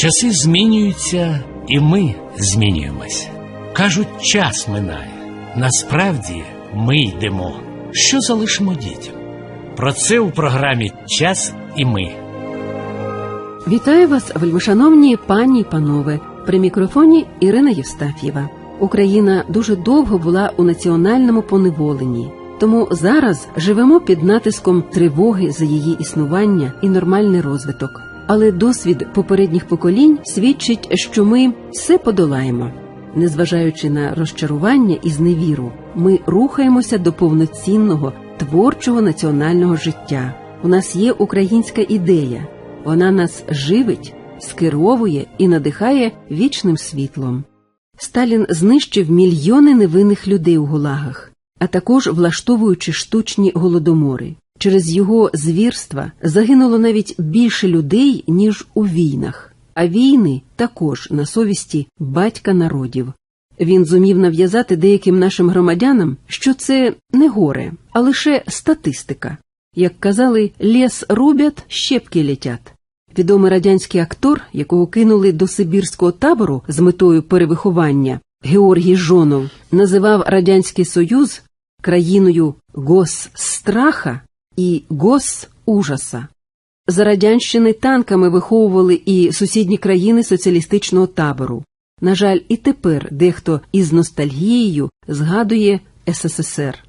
Часи змінюються, і ми змінюємося. Кажуть, час минає. Насправді ми йдемо. Що залишимо дітям? Про це у програмі Час і ми. Вітаю вас, вельмишановні пані й панове. При мікрофоні Ірина Євстаф'єва. Україна дуже довго була у національному поневоленні, тому зараз живемо під натиском тривоги за її існування і нормальний розвиток. Але досвід попередніх поколінь свідчить, що ми все подолаємо. Незважаючи на розчарування і зневіру, ми рухаємося до повноцінного творчого національного життя. У нас є українська ідея. Вона нас живить, скеровує і надихає вічним світлом. Сталін знищив мільйони невинних людей у гулагах, а також влаштовуючи штучні голодомори. Через його звірства загинуло навіть більше людей, ніж у війнах, а війни також на совісті батька народів. Він зумів нав'язати деяким нашим громадянам, що це не горе, а лише статистика. Як казали, ліс рубять, щепки летять. Відомий радянський актор, якого кинули до Сибірського табору з метою перевиховання, Георгій Жонов, називав Радянський Союз країною госстраха і госужаса. За радянщини танками виховували і сусідні країни соціалістичного табору. На жаль, і тепер дехто із ностальгією згадує СССР.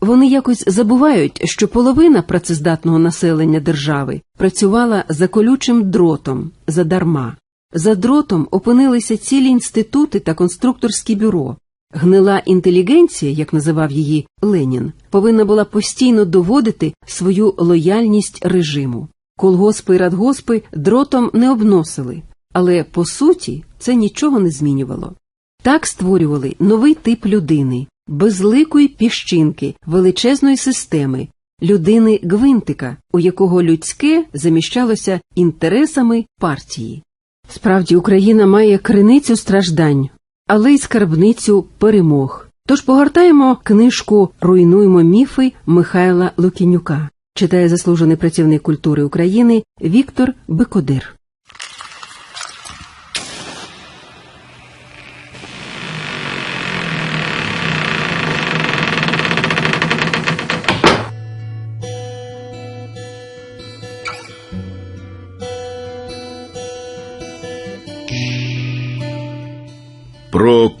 Вони якось забувають, що половина працездатного населення держави працювала за колючим дротом задарма. За дротом опинилися цілі інститути та конструкторські бюро. Гнила інтелігенція, як називав її Ленін, повинна була постійно доводити свою лояльність режиму. Колгоспи і радгоспи дротом не обносили, але по суті це нічого не змінювало. Так створювали новий тип людини, безликої піщинки, величезної системи, людини гвинтика, у якого людське заміщалося інтересами партії. Справді, Україна має криницю страждань, але й скарбницю перемог. Тож погортаємо книжку Руйнуємо міфи Михайла Лукінюка, читає заслужений працівник культури України Віктор Бикодир.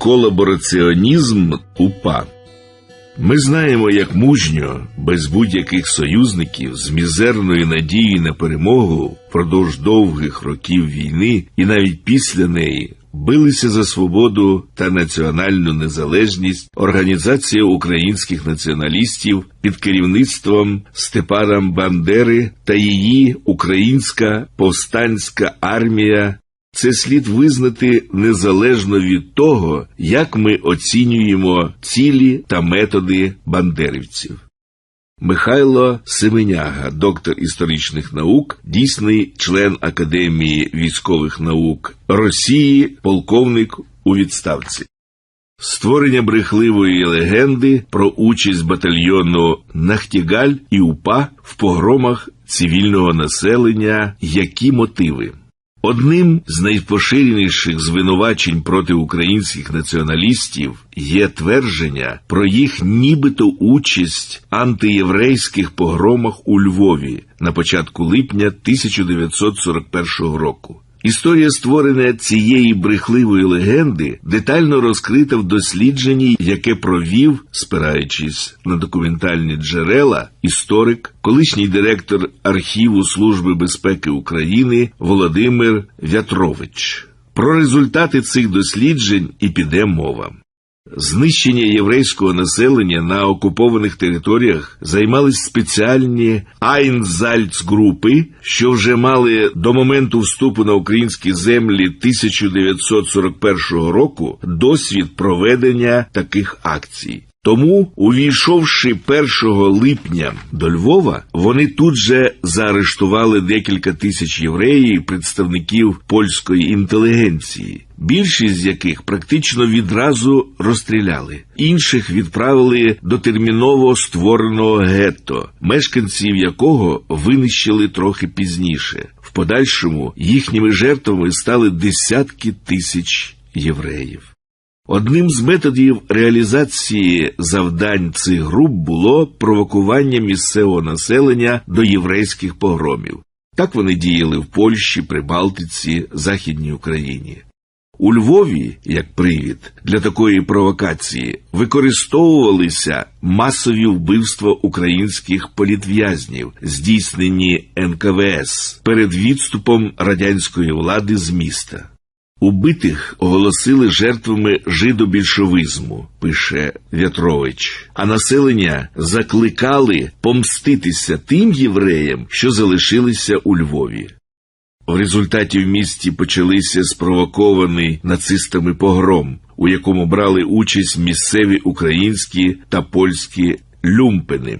Колабораціонізм УПА. Ми знаємо, як мужньо, без будь-яких союзників, з мізерною надією на перемогу впродовж довгих років війни і навіть після неї билися за свободу та національну незалежність Організація українських націоналістів під керівництвом Степана Бандери та її Українська повстанська армія це слід визнати незалежно від того, як ми оцінюємо цілі та методи бандерівців. Михайло Семеняга, доктор історичних наук, дійсний член Академії військових наук Росії, полковник у відставці. Створення брехливої легенди про участь батальйону Нахтігаль і УПА в погромах цивільного населення, які мотиви. Одним з найпоширеніших звинувачень проти українських націоналістів є твердження про їх нібито участь антиєврейських погромах у Львові на початку липня 1941 року. Історія створення цієї брехливої легенди детально розкрита в дослідженні, яке провів, спираючись на документальні джерела, історик, колишній директор архіву Служби безпеки України Володимир Вятрович. Про результати цих досліджень і піде мова. Знищення єврейського населення на окупованих територіях займались спеціальні Айнзальцгрупи, що вже мали до моменту вступу на українські землі 1941 року досвід проведення таких акцій. Тому, увійшовши 1 липня до Львова, вони тут же заарештували декілька тисяч євреїв, представників польської інтелігенції, більшість з яких практично відразу розстріляли. Інших відправили до терміново створеного гетто, мешканців якого винищили трохи пізніше. В подальшому їхніми жертвами стали десятки тисяч євреїв. Одним з методів реалізації завдань цих груп було провокування місцевого населення до єврейських погромів. Так вони діяли в Польщі, Прибалтиці, Західній Україні. У Львові, як привід для такої провокації, використовувалися масові вбивства українських політв'язнів, здійснені НКВС перед відступом радянської влади з міста. Убитих оголосили жертвами жидобільшовизму, пише В'ятрович, а населення закликали помститися тим євреям, що залишилися у Львові. В результаті в місті почалися спровокований нацистами погром, у якому брали участь місцеві українські та польські люмпени.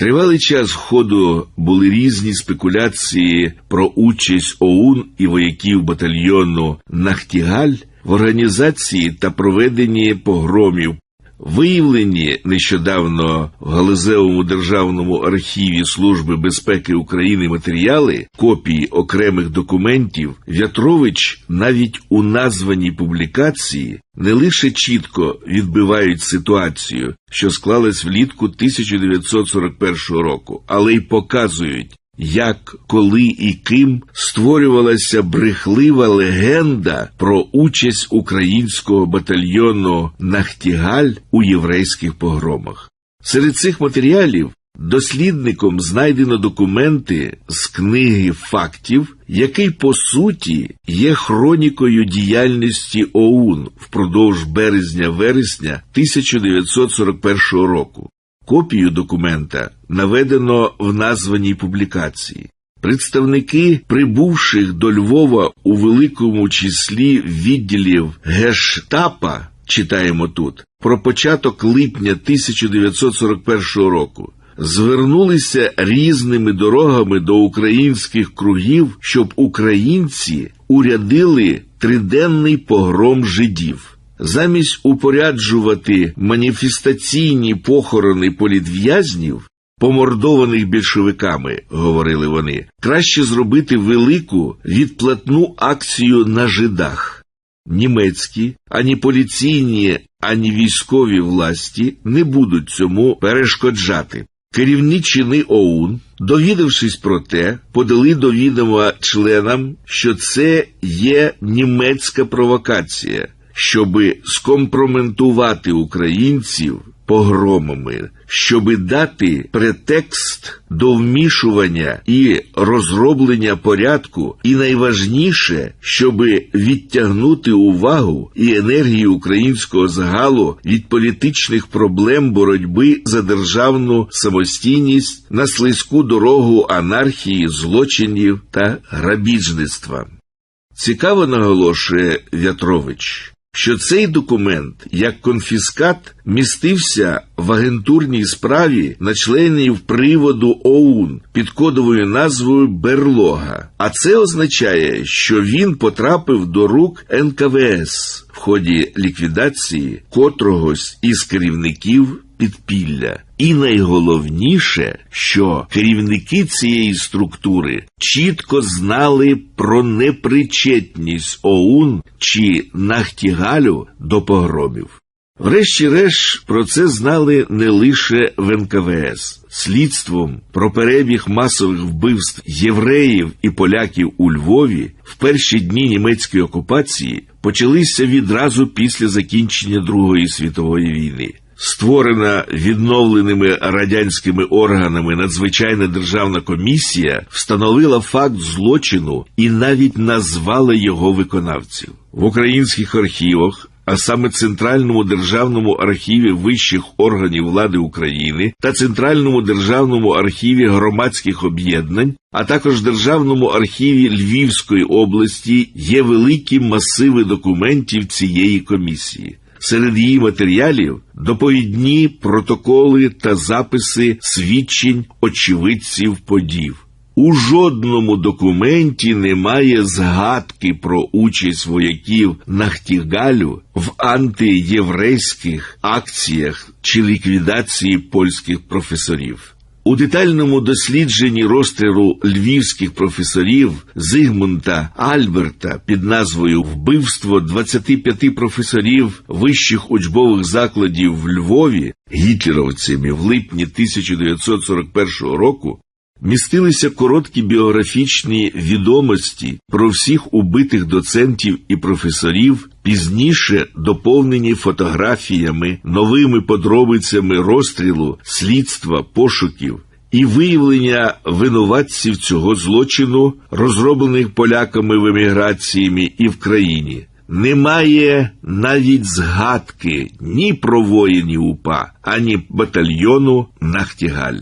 Тривалий час ходу були різні спекуляції про участь ОУН і вояків батальйону Нахтігаль в організації та проведенні погромів. Виявлені нещодавно в Галузевому державному архіві Служби безпеки України матеріали копії окремих документів В'ятрович навіть у названій публікації не лише чітко відбивають ситуацію, що склалась влітку 1941 року, але й показують, як, коли і ким створювалася брехлива легенда про участь українського батальйону Нахтігаль у єврейських погромах. Серед цих матеріалів дослідником знайдено документи з книги фактів, який по суті є хронікою діяльності ОУН впродовж березня-вересня 1941 року. Копію документа наведено в названій публікації. Представники прибувших до Львова у великому числі відділів Гештапа, читаємо тут, про початок липня 1941 року, звернулися різними дорогами до українських кругів, щоб українці урядили триденний погром жидів. Замість упоряджувати маніфестаційні похорони політв'язнів, помордованих більшовиками, говорили вони, краще зробити велику відплатну акцію на жидах. Німецькі, ані поліційні, ані військові власті не будуть цьому перешкоджати. Керівні чини ОУН, довідавшись про те, подали до відома членам, що це є німецька провокація щоби скомпроментувати українців погромами, щоби дати претекст до вмішування і розроблення порядку, і найважніше, щоби відтягнути увагу і енергію українського загалу від політичних проблем боротьби за державну самостійність на слизьку дорогу анархії, злочинів та грабіжництва. Цікаво наголошує В'ятрович, що цей документ як конфіскат містився в агентурній справі на членів приводу ОУН під кодовою назвою Берлога. А це означає, що він потрапив до рук НКВС в ході ліквідації котрогось із керівників підпілля. І найголовніше, що керівники цієї структури чітко знали про непричетність ОУН чи Нахтігалю до погромів. Врешті-решт про це знали не лише в НКВС. Слідством про перебіг масових вбивств євреїв і поляків у Львові в перші дні німецької окупації почалися відразу після закінчення Другої світової війни. Створена відновленими радянськими органами надзвичайна державна комісія встановила факт злочину і навіть назвала його виконавців в українських архівах. А саме Центральному державному архіві вищих органів влади України та Центральному державному архіві громадських об'єднань, а також Державному архіві Львівської області є великі масиви документів цієї комісії. Серед її матеріалів доповідні протоколи та записи свідчень очевидців подів. У жодному документі немає згадки про участь вояків Нахтігалю в антиєврейських акціях чи ліквідації польських професорів. У детальному дослідженні розстрілу львівських професорів Зигмунта Альберта під назвою Вбивство 25 професорів вищих учбових закладів в Львові гітлеровцями в липні 1941 року містилися короткі біографічні відомості про всіх убитих доцентів і професорів, пізніше доповнені фотографіями, новими подробицями розстрілу, слідства, пошуків. І виявлення винуватців цього злочину, розроблених поляками в еміграціями і в країні, немає навіть згадки ні про воїнів УПА, ані батальйону Нахтігаль.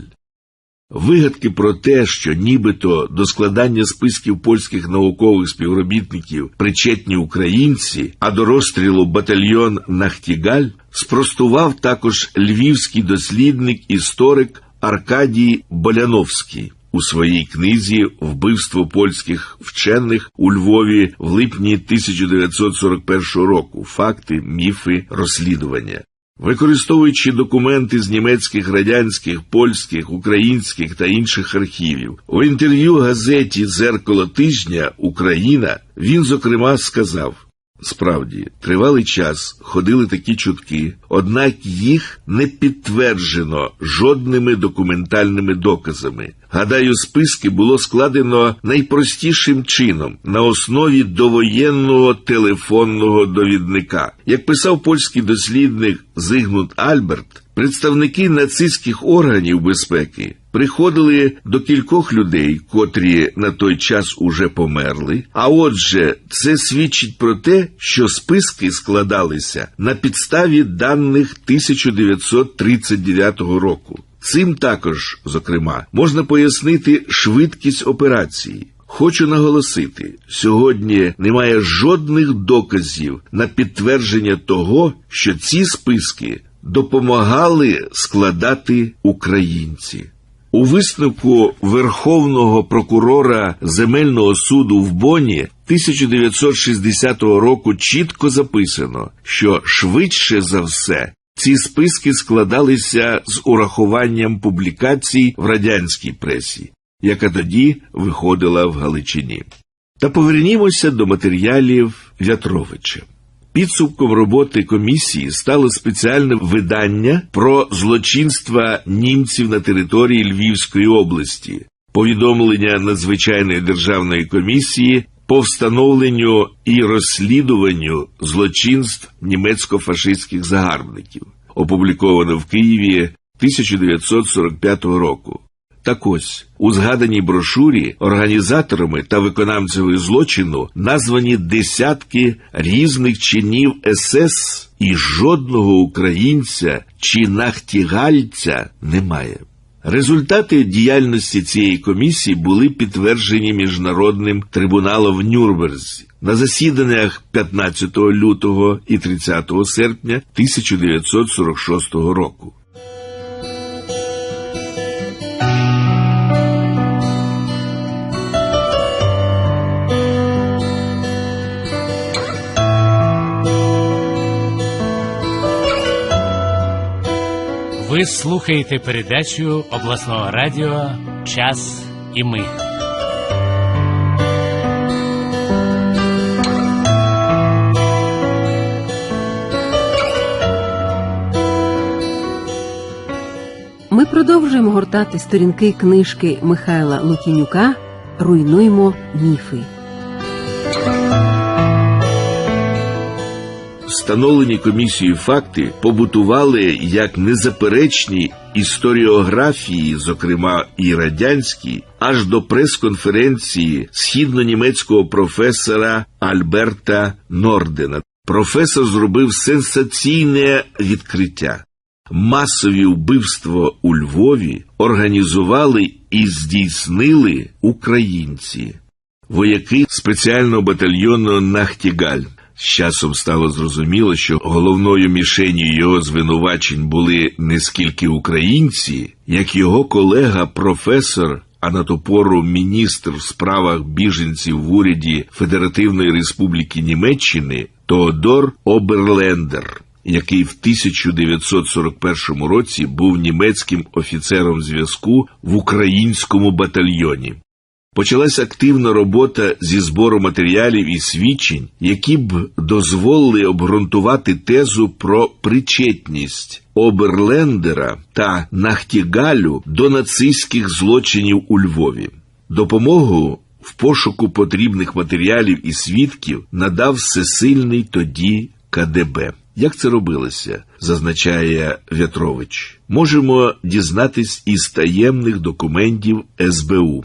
Вигадки про те, що нібито до складання списків польських наукових співробітників причетні українці, а до розстрілу батальйон Нахтігаль спростував також львівський дослідник історик Аркадій Боляновський у своїй книзі Вбивство польських вчених у Львові в липні 1941 року. Факти, міфи, розслідування. Використовуючи документи з німецьких, радянських, польських, українських та інших архівів, у інтерв'ю газеті Зеркало тижня Україна він зокрема сказав: справді, тривалий час ходили такі чутки, однак їх не підтверджено жодними документальними доказами. Гадаю, списки було складено найпростішим чином на основі довоєнного телефонного довідника. Як писав польський дослідник Зигмунд Альберт, представники нацистських органів безпеки приходили до кількох людей, котрі на той час уже померли. А отже, це свідчить про те, що списки складалися на підставі даних 1939 року. Цим також, зокрема, можна пояснити швидкість операції. Хочу наголосити, сьогодні немає жодних доказів на підтвердження того, що ці списки допомагали складати українці. У висновку Верховного прокурора земельного суду в Боні 1960 року чітко записано, що швидше за все ці списки складалися з урахуванням публікацій в радянській пресі, яка тоді виходила в Галичині. Та повернімося до матеріалів Вятровича. Підсумком роботи комісії стало спеціальне видання про злочинства німців на території Львівської області, повідомлення надзвичайної державної комісії по встановленню і розслідуванню злочинств німецько-фашистських загарбників, опубліковано в Києві 1945 року. Так ось у згаданій брошурі організаторами та виконавцями злочину названі десятки різних чинів СС, і жодного українця чи нахтігальця немає. Результати діяльності цієї комісії були підтверджені міжнародним трибуналом в Нюрнберзі на засіданнях 15 лютого і 30 серпня 1946 року. Ви слухаєте передачу обласного радіо Час і ми. Ми продовжуємо гортати сторінки книжки Михайла Лукінюка Руйнуймо міфи. Встановлені комісією факти побутували як незаперечні історіографії, зокрема і радянські, аж до прес-конференції східно-німецького професора Альберта Нордена. Професор зробив сенсаційне відкриття. Масові вбивства у Львові організували і здійснили українці, вояки спеціального батальйону Нахтігаль. З часом стало зрозуміло, що головною мішенью його звинувачень були не скільки українці, як його колега професор, а на ту пору міністр в справах біженців в уряді Федеративної Республіки Німеччини Теодор Оберлендер, який в 1941 році був німецьким офіцером зв'язку в українському батальйоні. Почалась активна робота зі збору матеріалів і свідчень, які б дозволили обґрунтувати тезу про причетність Оберлендера та Нахтігалю до нацистських злочинів у Львові. Допомогу в пошуку потрібних матеріалів і свідків надав всесильний тоді КДБ. Як це робилося, зазначає В'ятрович, можемо дізнатись із таємних документів СБУ.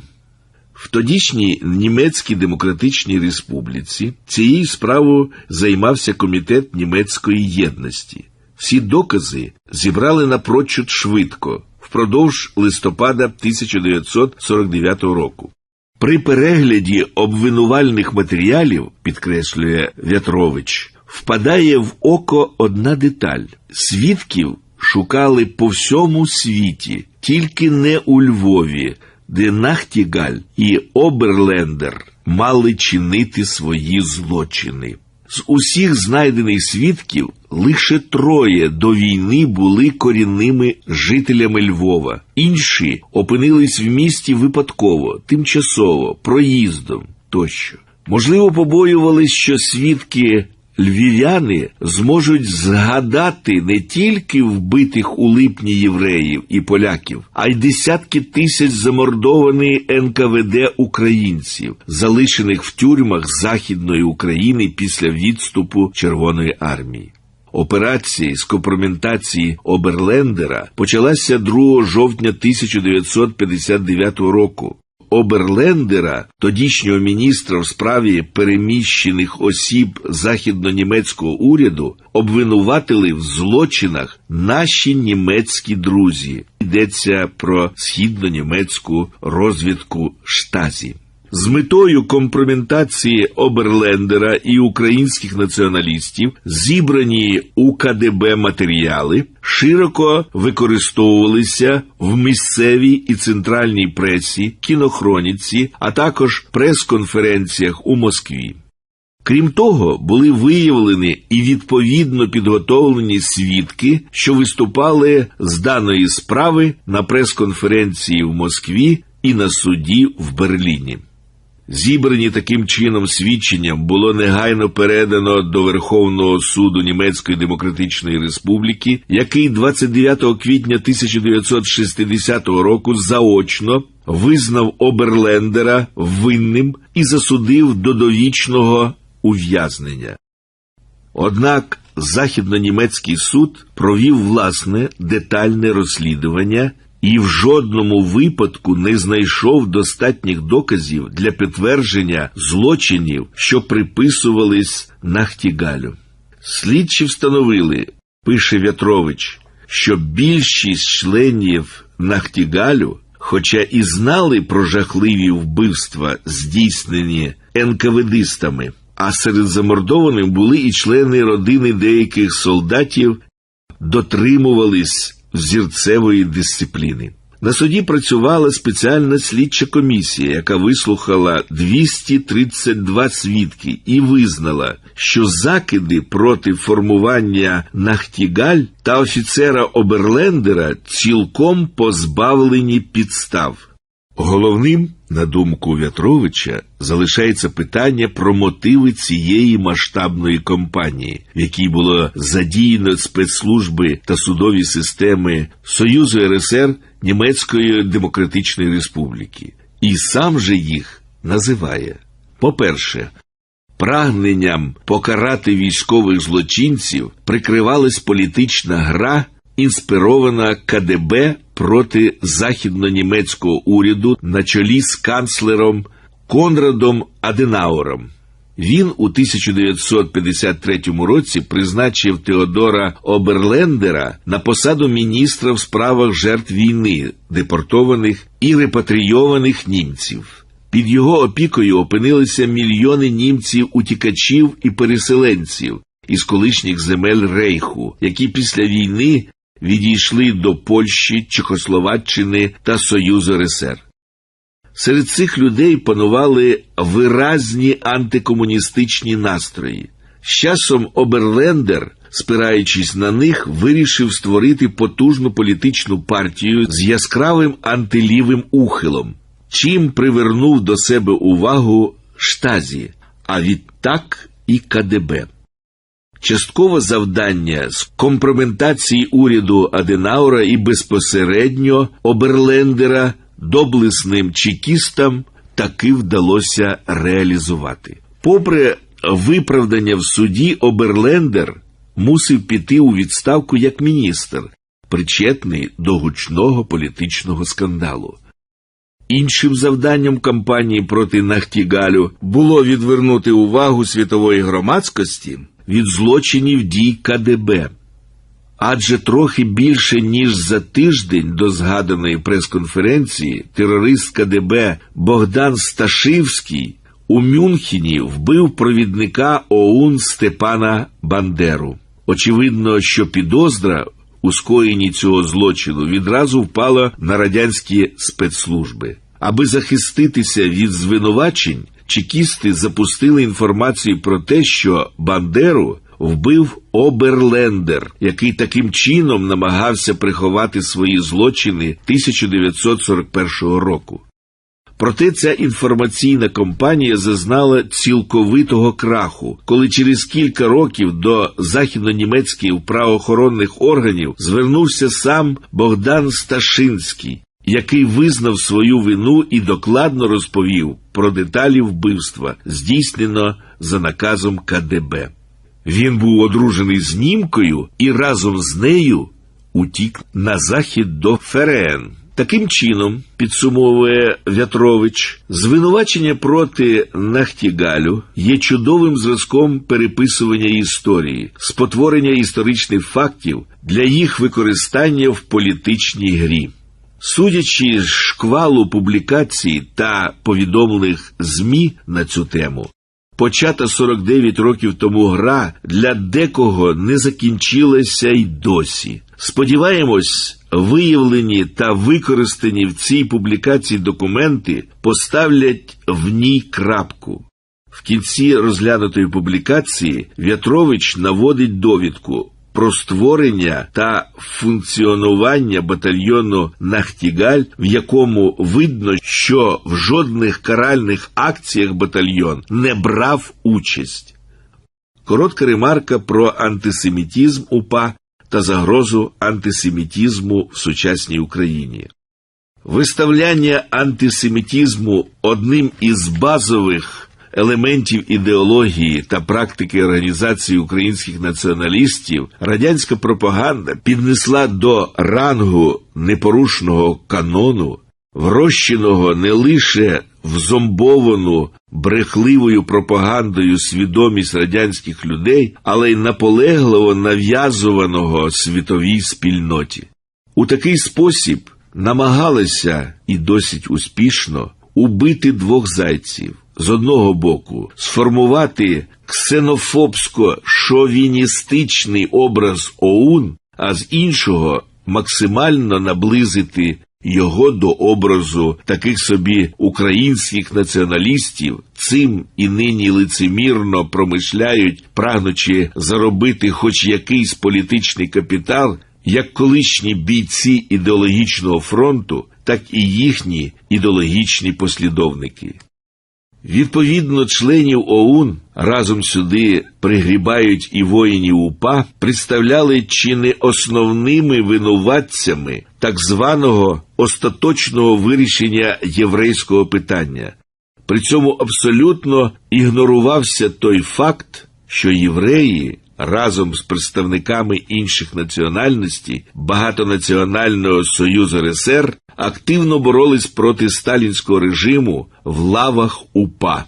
В тодішній Німецькій Демократичній Республіці цією справою займався комітет німецької єдності. Всі докази зібрали напрочуд швидко впродовж листопада 1949 року. При перегляді обвинувальних матеріалів, підкреслює В'ятрович, впадає в око одна деталь: свідків шукали по всьому світі, тільки не у Львові, де Нахтігаль і Оберлендер мали чинити свої злочини. З усіх знайдених свідків лише троє до війни були корінними жителями Львова. Інші опинились в місті випадково, тимчасово, проїздом тощо. Можливо, побоювались, що свідки львів'яни зможуть згадати не тільки вбитих у липні євреїв і поляків, а й десятки тисяч замордованих НКВД українців, залишених в тюрмах Західної України після відступу Червоної армії. Операція з компрометації Оберлендера почалася 2 жовтня 1959 року. Оберлендера, тодішнього міністра в справі переміщених осіб західно-німецького уряду, обвинуватили в злочинах наші німецькі друзі. Йдеться про східно-німецьку розвідку штазі. З метою компрометації Оберлендера і українських націоналістів зібрані у КДБ матеріали широко використовувалися в місцевій і центральній пресі, кінохроніці, а також прес-конференціях у Москві. Крім того, були виявлені і відповідно підготовлені свідки, що виступали з даної справи на прес-конференції в Москві і на суді в Берліні. Зібрані таким чином свідченням було негайно передано до Верховного суду Німецької Демократичної Республіки, який 29 квітня 1960 року заочно визнав Оберлендера винним і засудив до довічного ув'язнення. Однак західнонімецький суд провів власне детальне розслідування і в жодному випадку не знайшов достатніх доказів для підтвердження злочинів, що приписувались Нахтігалю. Слідчі встановили, пише В'ятрович, що більшість членів Нахтігалю, хоча і знали про жахливі вбивства, здійснені НКВДистами, а серед замордованих були і члени родини деяких солдатів, дотримувались взірцевої дисципліни. На суді працювала спеціальна слідча комісія, яка вислухала 232 свідки і визнала, що закиди проти формування Нахтігаль та офіцера Оберлендера цілком позбавлені підстав. Головним, на думку В'ятровича, залишається питання про мотиви цієї масштабної кампанії, в якій було задіяно спецслужби та судові системи Союзу РСР Німецької Демократичної Республіки, і сам же їх називає. По-перше, прагненням покарати військових злочинців прикривалась політична гра, інспірована КДБ проти західно-німецького уряду на чолі з канцлером Конрадом Аденауром. Він у 1953 році призначив Теодора Оберлендера на посаду міністра в справах жертв війни, депортованих і репатрійованих німців. Під його опікою опинилися мільйони німців-утікачів і переселенців із колишніх земель Рейху, які після війни відійшли до Польщі, Чехословаччини та Союзу РСР. Серед цих людей панували виразні антикомуністичні настрої. З часом Оберлендер, спираючись на них, вирішив створити потужну політичну партію з яскравим антилівим ухилом, чим привернув до себе увагу штазі, а відтак і КДБ. Часткове завдання з компрометації уряду Аденаура і безпосередньо Оберлендера доблесним чекістам таки вдалося реалізувати. Попри виправдання в суді, Оберлендер мусив піти у відставку як міністр, причетний до гучного політичного скандалу. Іншим завданням кампанії проти Нахтігалю було відвернути увагу світової громадськості від злочинів дій КДБ. Адже трохи більше ніж за тиждень до згаданої прес-конференції терорист КДБ Богдан Сташивський у Мюнхені вбив провідника ОУН Степана Бандеру. Очевидно, що підозра у скоєнні цього злочину відразу впала на радянські спецслужби. Аби захиститися від звинувачень, чекісти запустили інформацію про те, що Бандеру вбив Оберлендер, який таким чином намагався приховати свої злочини 1941 року. Проте ця інформаційна кампанія зазнала цілковитого краху, коли через кілька років до західнонімецьких правоохоронних органів звернувся сам Богдан Сташинський, який визнав свою вину і докладно розповів про деталі вбивства, здійснено за наказом КДБ. Він був одружений з німкою і разом з нею утік на захід до Ферен. Таким чином, підсумовує Вятрович, звинувачення проти Нахтігалю є чудовим зразком переписування історії, спотворення історичних фактів для їх використання в політичній грі. Судячи з шквалу публікацій та повідомлених ЗМІ на цю тему, почата 49 років тому гра для декого не закінчилася й досі. Сподіваємось, виявлені та використані в цій публікації документи поставлять в ній крапку. В кінці розглянутої публікації В'ятрович наводить довідку про створення та функціонування батальйону Нахтігаль, в якому видно, що в жодних каральних акціях батальйон не брав участь. Коротка ремарка про антисемітізм УПА та загрозу антисемітізму в сучасній Україні. Виставляння антисемітізму одним із базових елементів ідеології та практики організації українських націоналістів радянська пропаганда піднесла до рангу непорушного канону, врощеного не лише в зомбовану брехливою пропагандою свідомість радянських людей, але й наполегливо нав'язуваного світовій спільноті. У такий спосіб намагалися і досить успішно убити двох зайців. З одного боку, сформувати ксенофобсько-шовіністичний образ ОУН, а з іншого максимально наблизити його до образу таких собі українських націоналістів, цим і нині лицемірно промишляють, прагнучи заробити хоч якийсь політичний капітал, як колишні бійці ідеологічного фронту, так і їхні ідеологічні послідовники. Відповідно, членів ОУН разом сюди пригрібають і воїнів УПА, представляли чи не основними винуватцями так званого остаточного вирішення єврейського питання. При цьому абсолютно ігнорувався той факт, що євреї разом з представниками інших національностей багатонаціонального союзу РСР активно боролись проти сталінського режиму в лавах УПА.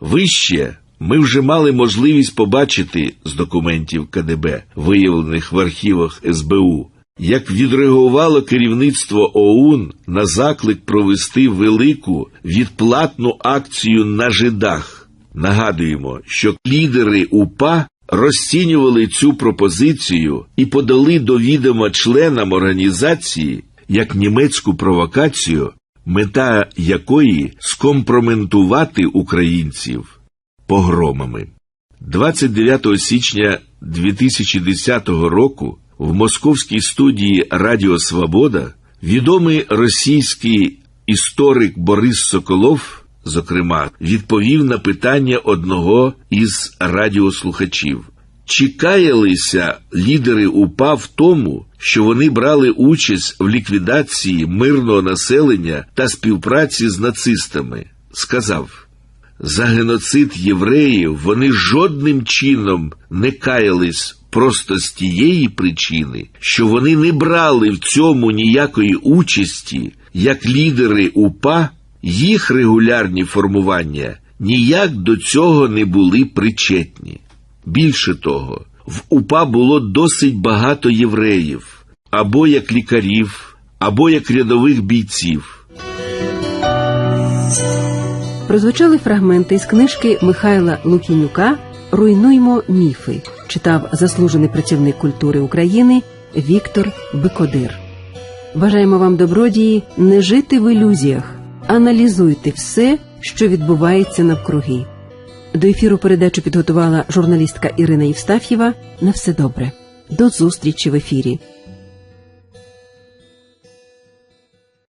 Вище ми вже мали можливість побачити з документів КДБ, виявлених в архівах СБУ, як відреагувало керівництво ОУН на заклик провести велику відплатну акцію на жидах. Нагадуємо, що лідери УПА розцінювали цю пропозицію і подали до відома членам організації як німецьку провокацію, мета якої скомпроментувати українців погромами. 29 січня 2010 року в московській студії Радіо Свобода відомий російський історик Борис Соколов, зокрема, відповів на питання одного із радіослухачів. Чи каялися лідери УПА в тому, що вони брали участь в ліквідації мирного населення та співпраці з нацистами? Сказав. За геноцид євреїв вони жодним чином не каялись просто з тієї причини, що вони не брали в цьому ніякої участі, як лідери УПА, їх регулярні формування ніяк до цього не були причетні. Більше того, в УПА було досить багато євреїв, або як лікарів, або як рядових бійців. Прозвучали фрагменти із книжки Михайла Лукінюка Руйнуймо міфи. Читав заслужений працівник культури України Віктор Бикодир. Бажаємо вам добродії не жити в ілюзіях, аналізуйте все, що відбувається навкруги. До ефіру передачу підготувала журналістка Ірина Євстаф'єва. На все добре. До зустрічі в ефірі.